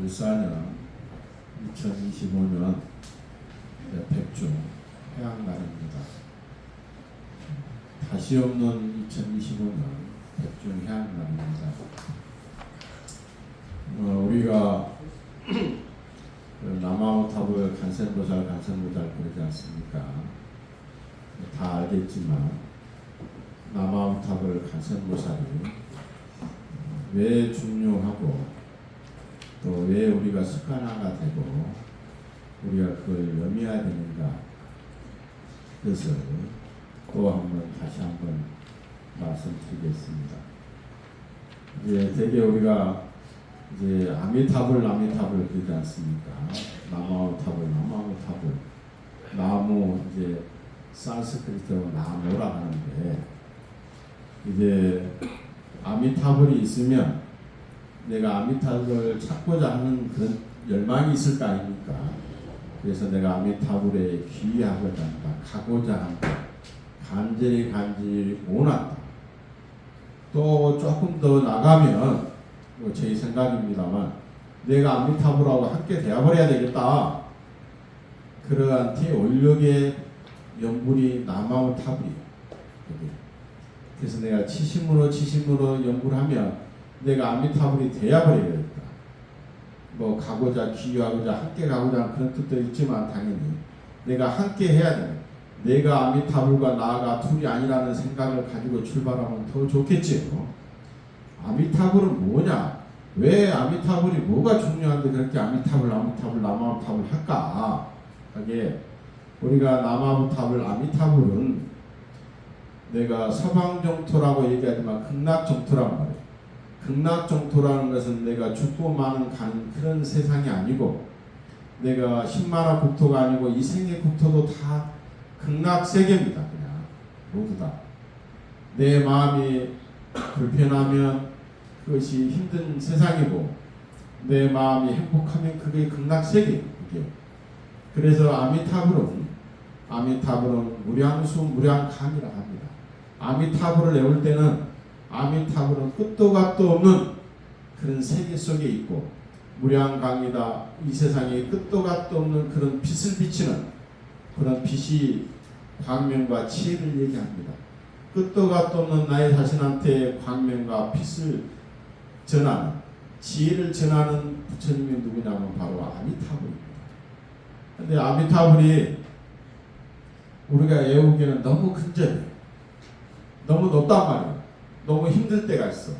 2024년 2025년 백중 해양날입니다. 다시 없는 2025년 백중 해양날입니다. 어, 우리가 그 남아오탑을 간센보살 간센보살 그러지 않습니까? 다 알겠지만 남아오탑을 간센보살이 왜 중요하고 또 왜 우리가 습관화가 되고 우리가 그걸 염해야 되는가 그것을 또 한번 다시 한번 말씀드리겠습니다. 이제 대개 우리가 이제 아미타불 아미타불 그러지 않습니까? 나무타불 나무타불 나무 이제 산스크리트로 나무라 하는데 이제 아미타불이 있으면 내가 아미타불을 찾고자 하는 그런 열망이 있을 거 아닙니까? 그래서 내가 아미타불에 귀하고자 한다, 가고자 한다, 간절히 간절히 원한다. 또 조금 더 나가면 뭐 제 생각입니다만 내가 아미타불하고 함께 되어버려야 되겠다. 그러한 대원력의 연분이 남아온. 그게. 그래서 내가 치심으로 치심으로 연구를 하면 내가 아미타불이 되어버려야겠다. 뭐 가고자 기여하고자 함께 가고자 하는 그런 뜻도 있지만 당연히 내가 함께 해야 돼. 내가 아미타불과 나가 둘이 아니라는 생각을 가지고 출발하면 더 좋겠지요. 아미타불은 뭐냐? 왜 아미타불이 뭐가 중요한데 그렇게 아미타불, 아미타불, 남아미타불 할까? 하게 우리가 남아미타불, 아미타불은 내가 서방정토라고 얘기하지만 극락정토란 말이에요. 극락 정토라는 것은 내가 죽고 마는 가는 그런 세상이 아니고 내가 십만화 국토가 아니고 이 생의 국토도 다 극락 세계입니다. 그냥 모두 다. 내 마음이 불편하면 그것이 힘든 세상이고 내 마음이 행복하면 그게 극락 세계 그게. 그래서 아미타불은 아미타불은 무량수 무량강이라 합니다. 아미타불을 외울 때는 아미타불은 끝도 갓도 없는 그런 세계 속에 있고 무량강이다 이 세상에 끝도 갓도 없는 그런 빛을 비치는 그런 빛이 광명과 지혜를 얘기합니다. 끝도 갓도 없는 나의 자신한테 광명과 빛을 전하는 지혜를 전하는 부처님이 누구냐면 바로 아미타불입니다. 근데 아미타불이 우리가 외우기에는 너무 근접해. 너무 높단 말이야. 너무 힘들 때가 있어.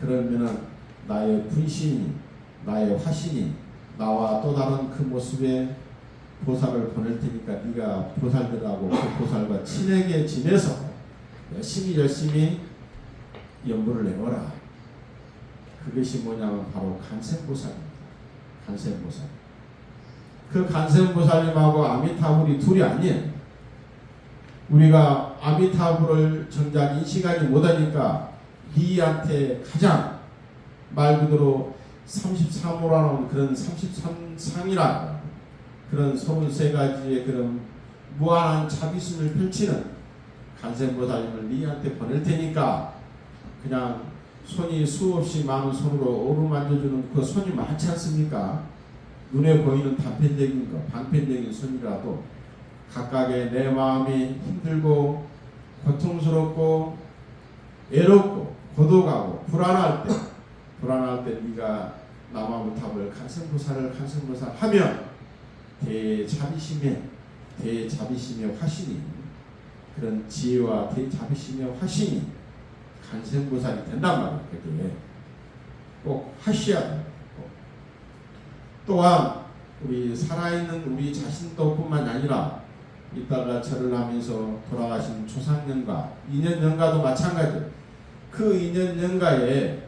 그러면은 나의 분신이, 나의 화신이 나와 또 다른 그 모습의 보살을 보낼 테니까 네가 보살들하고 그 보살과 친하게 지내서 열심히 열심히 연구를 내거라. 그것이 뭐냐면 바로 간센보살입니다. 간센보살. 그 간센보살님하고 아미타불이 둘이 아니에요. 우리가 아미타불을 정작 인식하지 못하니까 니한테 가장 말 그대로 33호라는 그런 33상이라 그런 33가지의 그런 무한한 자비심을 펼치는 간센보살님을 니한테 보낼 테니까 그냥 손이 수없이 많은 손으로 오르만져주는 그 손이 많지 않습니까? 눈에 보이는 단편적인 거, 방편적인 손이라도 각각의 내 마음이 힘들고 고통스럽고 애롭고 고독하고 불안할 때 불안할 때 네가 남아무탑을 간생보살을 간생보살 하면 대자비심의 대자비심의 화신이 그런 지혜와 대자비심의 화신이 간생보살이 된단 말이에요. 그게 꼭 하셔야 돼요. 꼭. 또한 우리 살아있는 우리 자신도뿐만 아니라 이따가 절을 하면서 돌아가신 조상년가, 인연년가도 마찬가지예요. 그 인연년가에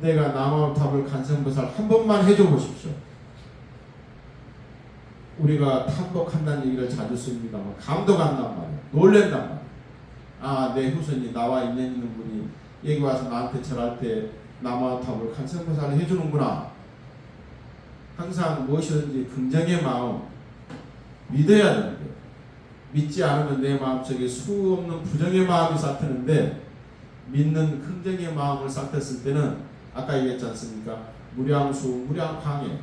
내가 남아탑을 간성보살 한 번만 해줘 보십시오. 우리가 탐복한다는 얘기를 자주 씁니다만 감동한단 말이에요. 놀랜단 말이에요. 아, 내 후손이 나와 인연 있는 분이 여기 와서 나한테 절할 때 남아탑을 간성보살을 해주는구나. 항상 무엇이든지 긍정의 마음 믿어야 거예요. 믿지 않으면 내 마음속에 수 없는 부정의 마음이 싹트는데 믿는 긍정의 마음을 싹텄을 때는 아까 얘기했지 않습니까? 무량수, 무량광해,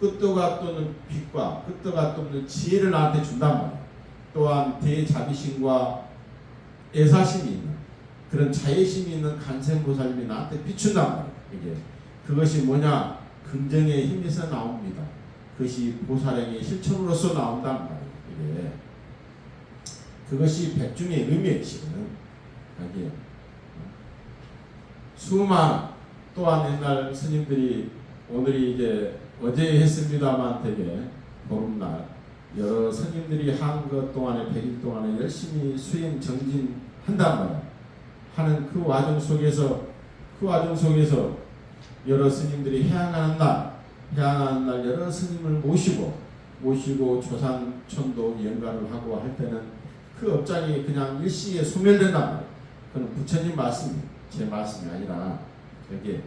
끝도 같도는 빛과 끝도 같도는 지혜를 나한테 준단 말이야. 또한 대자비심과 애사심이 있는 그런 자애심이 있는 간센보살님이 나한테 비춘단 말이야. 이게 그것이 뭐냐? 긍정의 힘에서 나옵니다. 그것이 보살행의 실천으로서 나온단 말이에요. 이게 그것이 백중의 의미예요. 지금 여기 수많은 또한 옛날 스님들이 오늘이 이제 어제 했습니다만 되게 보름날 여러 스님들이 한 것 동안에 100일 동안에 열심히 수행 정진한단 말이야. 하는 그 과정 속에서 그 과정 속에서 여러 스님들이 해양하는 날 해양하는 날 여러 스님을 모시고 모시고 조상 천도 연가를 하고 할 때는 그 업장이 그냥 일시에 말이야. 그건 부처님 말씀이 제 말씀이 아니라 여기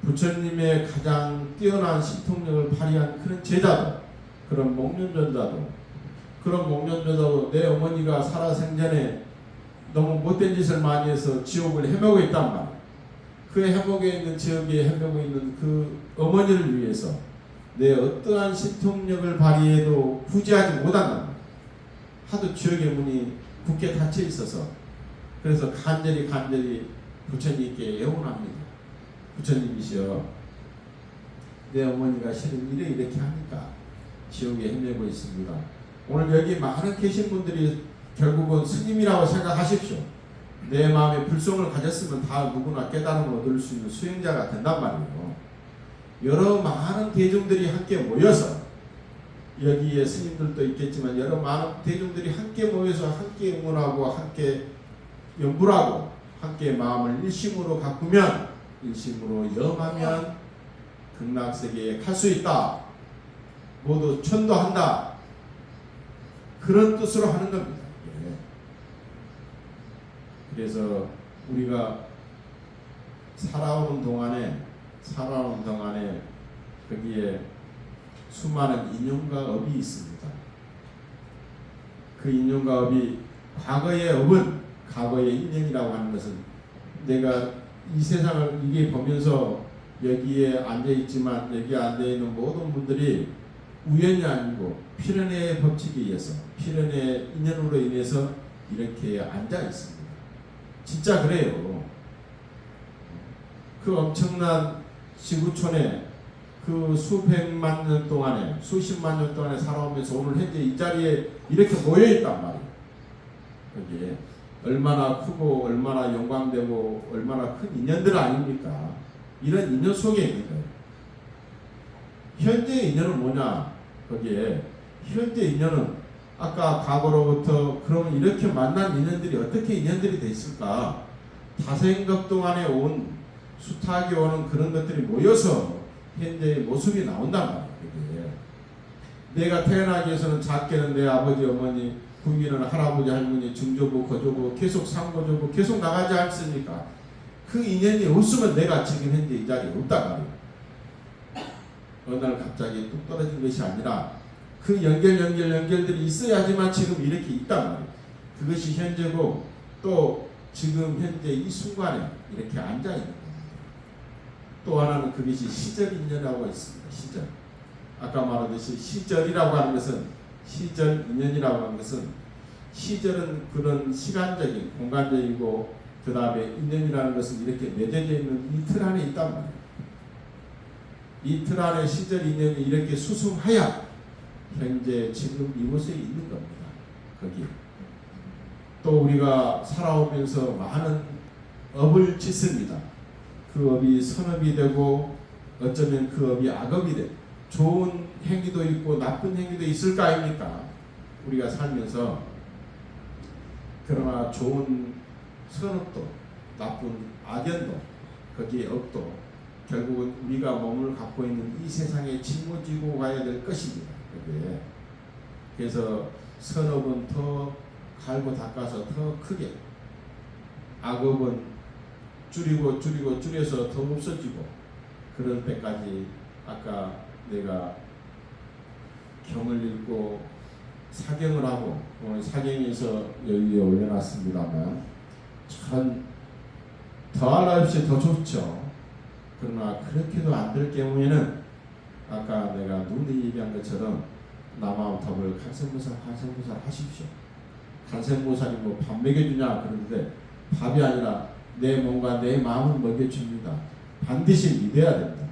부처님의 가장 뛰어난 신통력을 발휘한 그런 제자도 그런 목련전자도 그런 목련전자도 내 어머니가 살아생전에 너무 못된 짓을 많이 해서 지옥을 헤매고 있단 말이야. 그 해먹에 있는 지역에 헤매고 있는 그 어머니를 위해서 내 어떠한 신통력을 발휘해도 부지하지 못한다. 하도 지옥의 문이 굳게 닫혀 있어서 그래서 간절히 간절히 부처님께 애원합니다. 부처님이시여 내 어머니가 실은 이래 이렇게 하니까 지옥에 헤매고 있습니다. 오늘 여기 많은 계신 분들이 결국은 스님이라고 생각하십시오. 내 마음에 불성을 가졌으면 다 누구나 깨달음을 얻을 수 있는 수행자가 된단 말이에요. 여러 많은 대중들이 함께 모여서 여기에 스님들도 있겠지만 여러 많은 대중들이 함께 모여서 함께 응원하고 함께 연불하고 함께 마음을 일심으로 가꾸면 일심으로 염하면 극락세계에 갈 수 있다. 모두 천도한다. 그런 뜻으로 하는 겁니다. 예. 그래서 우리가 살아오는 동안에 살아오는 동안에 거기에 수많은 인연과 업이 있습니다. 그 인연과 업이 과거의 업은 과거의 인연이라고 하는 것은 내가 이 세상을 이게 보면서 여기에 앉아 있지만 여기 앉아 있는 모든 분들이 우연이 아니고 필연의 법칙에 의해서 필연의 인연으로 인해서 이렇게 앉아 있습니다. 진짜 그래요. 그 엄청난 지구촌에 그 수백만 년 동안에 수십만 년 동안에 살아오면서 오늘 현재 이 자리에 이렇게 모여 있단 말이에요. 여기에 얼마나 크고 얼마나 영광되고 얼마나 큰 인연들 아닙니까? 이런 인연 속에 있는 거예요. 현재 인연은 뭐냐? 거기에 현재 인연은 아까 과거로부터 그러면 이렇게 만난 인연들이 어떻게 인연들이 돼 있을까? 다생각 동안에 온 수탁이 오는 그런 것들이 모여서 현재의 모습이 나온단 말이에요. 내가 태어나기 위해서는 작게는 내 아버지 어머니 국민은 할아버지 할머니 증조부 거조부 계속 상거조부 계속 나가지 않습니까? 그 인연이 없으면 내가 지금 현재 이 자리에 없단 말이에요. 어느 날 갑자기 뚝 떨어진 것이 아니라 그 연결 연결 연결들이 있어야지만 지금 이렇게 있단 말이에요. 그것이 현재고 또 지금 현재 이 순간에 이렇게 앉아 있는 겁니다. 또 하나는 그것이 시절 인연이라고 있습니다. 시절. 아까 말하듯이 시절이라고 하는 것은 시절 인연이라고 하는 것은 시절은 그런 시간적인 공간적이고 그 다음에 인연이라는 것은 이렇게 맺어져 있는 이틀 안에 있단 말이에요. 이틀 안에 시절 인연이 이렇게 수승하여 현재 지금 이곳에 있는 겁니다. 거기. 또 우리가 살아오면서 많은 업을 짓습니다. 그 업이 선업이 되고 어쩌면 그 업이 악업이 돼. 좋은 행위도 있고 나쁜 행위도 있을 거 아닙니까? 우리가 살면서 그러나 좋은 선업도 나쁜 악연도 거기에 업도 결국은 우리가 몸을 갖고 있는 이 세상에 짊어지고 가야 될 것입니다. 그래서 선업은 더 갈고 닦아서 더 크게 악업은 줄이고 줄이고 줄여서 더 없어지고 그럴 때까지 아까 내가 경을 읽고 사경을 하고 오늘 사경에서 여기에 올려놨습니다만 참 더할 나위 없이 더 좋죠. 그러나 그렇게도 안 될 경우에는 아까 내가 눈이 얘기한 것처럼 남아우탑을 간센보살 간센보살 하십시오. 간센보살이 뭐 밥 먹여주냐 그러는데 밥이 아니라 내 몸과 내 마음을 먹여줍니다. 반드시 믿어야 된다.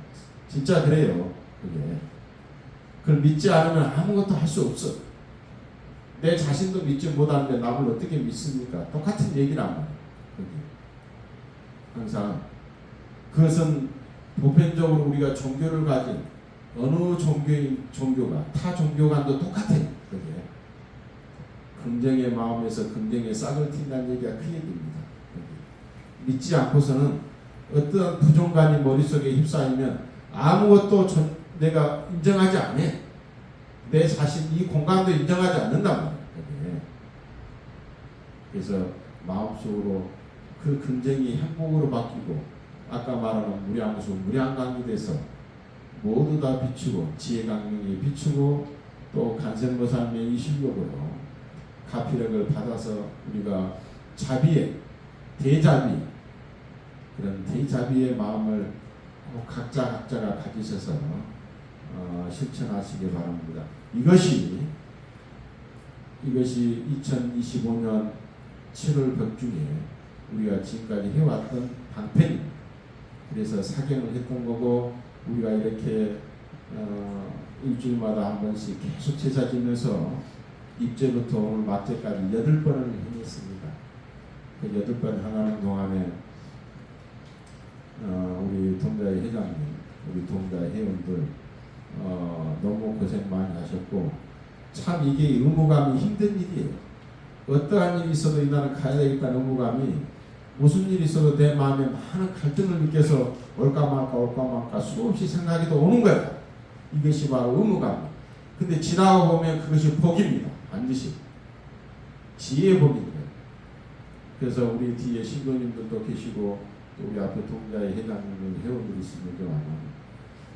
진짜 그래요. 그게. 그걸 믿지 않으면 아무것도 할 수 없어. 내 자신도 믿지 못하는데 남을 어떻게 믿습니까? 똑같은 말이에요. 그게. 항상 그것은 보편적으로 우리가 종교를 가진 어느 종교인 종교가 타 종교 간도 똑같아요. 그게 긍정의 마음에서 긍정의 싹을 튄다는 얘기가 그 얘기입니다. 믿지 않고서는 어떠한 부정관이 머릿속에 휩싸이면 아무것도 전- 내가 인정하지 않아. 내 자신 이 공간도 인정하지 않는단. 그게. 그래서 마음속으로 그 긍정이 행복으로 바뀌고 아까 말하는 무량수 무량강이 돼서 모두 다 비추고 지혜강명이 비추고 또 간센보살의 이 실력으로 가피력을 받아서 우리가 자비의 대자비 그런 대자비의 마음을 꼭 각자 각자가 가지셔서 어, 실천하시기 바랍니다. 이것이 이것이 2025년 7월 벽중에 우리가 지금까지 해왔던 방편입니다. 그래서 사경을 했던 거고 우리가 이렇게 어, 일주일마다 한 번씩 계속 제사 지면서 입제부터 오늘 막제까지 여덟 번을 행했습니다. 그 여덟 번 하는 동안에 어, 우리 동자의 회장님, 우리 동자의 회원들 어, 너무 고생 많이 하셨고 참 이게 의무감이 힘든 일이에요. 어떠한 일이 있어도 나는 가야 되겠다는 의무감이 무슨 일이 있어도 내 마음에 많은 갈등을 느껴서 올까 말까 올까 말까 수없이 생각이 또 오는 거야. 이것이 바로 의무감. 근데 지나가 보면 그것이 복입니다. 반드시 지혜의 복인 거예요. 그래서 우리 뒤에 신도님들도 계시고 또 우리 앞에 동자의 회장님들 회원들이 있습니다만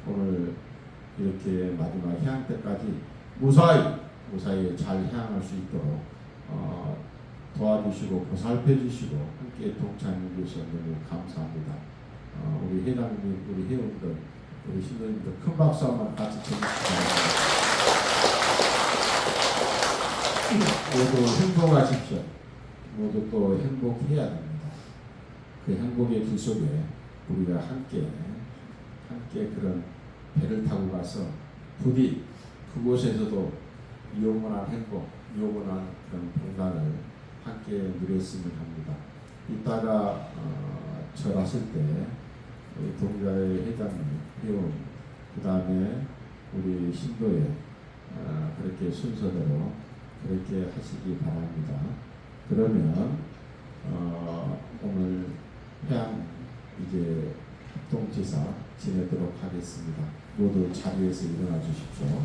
오늘 이렇게 마지막 해양 때까지 무사히 무사히 잘 해양할 수 있도록 어, 도와주시고 보살펴 주시고 함께 동참해 주셔서 너무 감사합니다. 어, 우리 회장님, 우리 회원들, 우리 신도님들 큰 박수 한번 같이 쳐주시기 모두 행복하십시오. 모두 또 행복해야 됩니다. 그 행복의 길 속에 우리가 함께 함께 그런 배를 타고 가서 부디 그곳에서도 영원한 행복, 영원한 그런 평강을 함께 누렸으면 합니다. 이따가 어, 절하실 때 우리 동자의 회장님, 회원, 그 다음에 우리 신도에 어, 그렇게 순서대로 그렇게 하시기 바랍니다. 그러면 어, 오늘 해양 이제 합동지사 지내도록 하겠습니다. 모두 자리에서 일어나 주십시오.